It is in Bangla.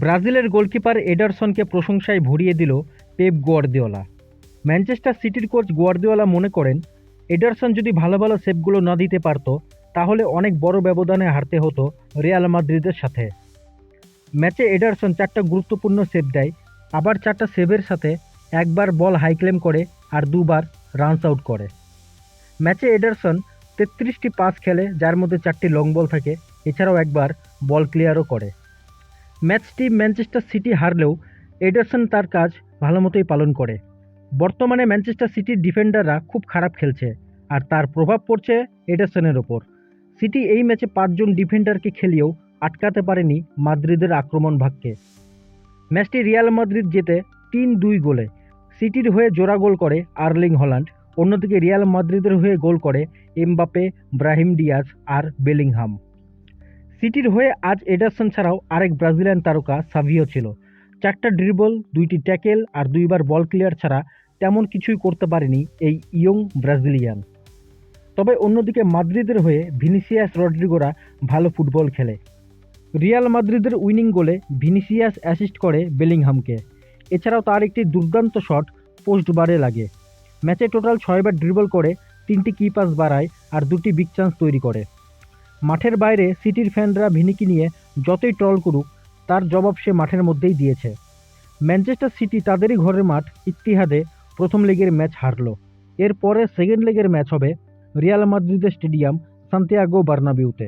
ব্রাজিলের গোলকিপার এডারসনকে প্রশংসায় ভরিয়ে দিল পেপ গোয়ার্দিওলা। ম্যানচেস্টার সিটির কোচ গোয়ার্দিওলা মনে করেন, এডারসন যদি ভালো ভালো সেভগুলো না দিতে পারত, তাহলে অনেক বড় ব্যবধানে হারতে হতো রিয়াল মাদ্রিদের সাথে। ম্যাচে এডারসন চারটা গুরুত্বপূর্ণ সেভ দেয়, আবার চারটা সেভের সাথে একবার বল হাইক্লেম করে আর দুবার রানস আউট করে। ম্যাচে এডারসন তেত্রিশটি পাস খেলে, যার মধ্যে চারটি লং বল থাকে, এছাড়াও একবার বল ক্লিয়ারও করে। ম্যাচটি ম্যানচেস্টার সিটি হারলেও এডারসন তার কাজ ভালো মতোই পালন করে। বর্তমানে ম্যানচেস্টার সিটির ডিফেন্ডাররা খুব খারাপ খেলছে আর তার প্রভাব পড়ছে এডারসনের ওপর। সিটি এই ম্যাচে পাঁচজন ডিফেন্ডারকে খেলিয়েও আটকাতে পারেনি মাদ্রিদের আক্রমণ ভাগকে। ম্যাচটি রিয়াল মাদ্রিদ জেতে তিন দুই গোলে। সিটির হয়ে জোড়া গোল করে আর্লিং হল্যান্ড, অন্যদিকে রিয়াল মাদ্রিদের হয়ে গোল করে এমবাপে ব্রাহিম ডিয়াজ আর বেলিংহাম। সিটির হয়ে আজ এডারসন ছাড়াও আরেক ব্রাজিলিয়ান তারকা সাভিও ছিল। চারটা ড্রিবল, দুইটি ট্যাকেল আর দুইবার বল ক্লিয়ার ছাড়া তেমন কিছুই করতে পারেনি এই ইয়ং ব্রাজিলিয়ান। তবে অন্যদিকে মাদ্রিদের হয়ে ভিনিসিয়াস রড্রিগোরা ভালো ফুটবল খেলে। রিয়াল মাদ্রিদের উইনিং গোলে ভিনিসিয়াস অ্যাসিস্ট করে বেলিংহামকে। এছাড়াও তার একটি দুর্দান্ত শট পোস্ট বারে লাগে। ম্যাচে টোটাল ছয়বার ড্রিবল করে, তিনটি কি পাস বাড়ায় আর দুটি বিগ চান্স তৈরি করে। মাঠের বাইরে সিটির ফ্যানরা ভিনিকি নিয়ে যতই ট্রল করুক, তার জবাব সে মাঠের মধ্যেই দিয়েছে। ম্যানচেস্টার সিটি তাদেরই ঘরের মাঠ ইতিহাদে প্রথম লেগের ম্যাচ হারল। এরপরে সেকেন্ড লেগের ম্যাচ হবে রিয়াল মাদ্রিদের স্টেডিয়াম সান্তিয়াগো বার্নাবিউতে।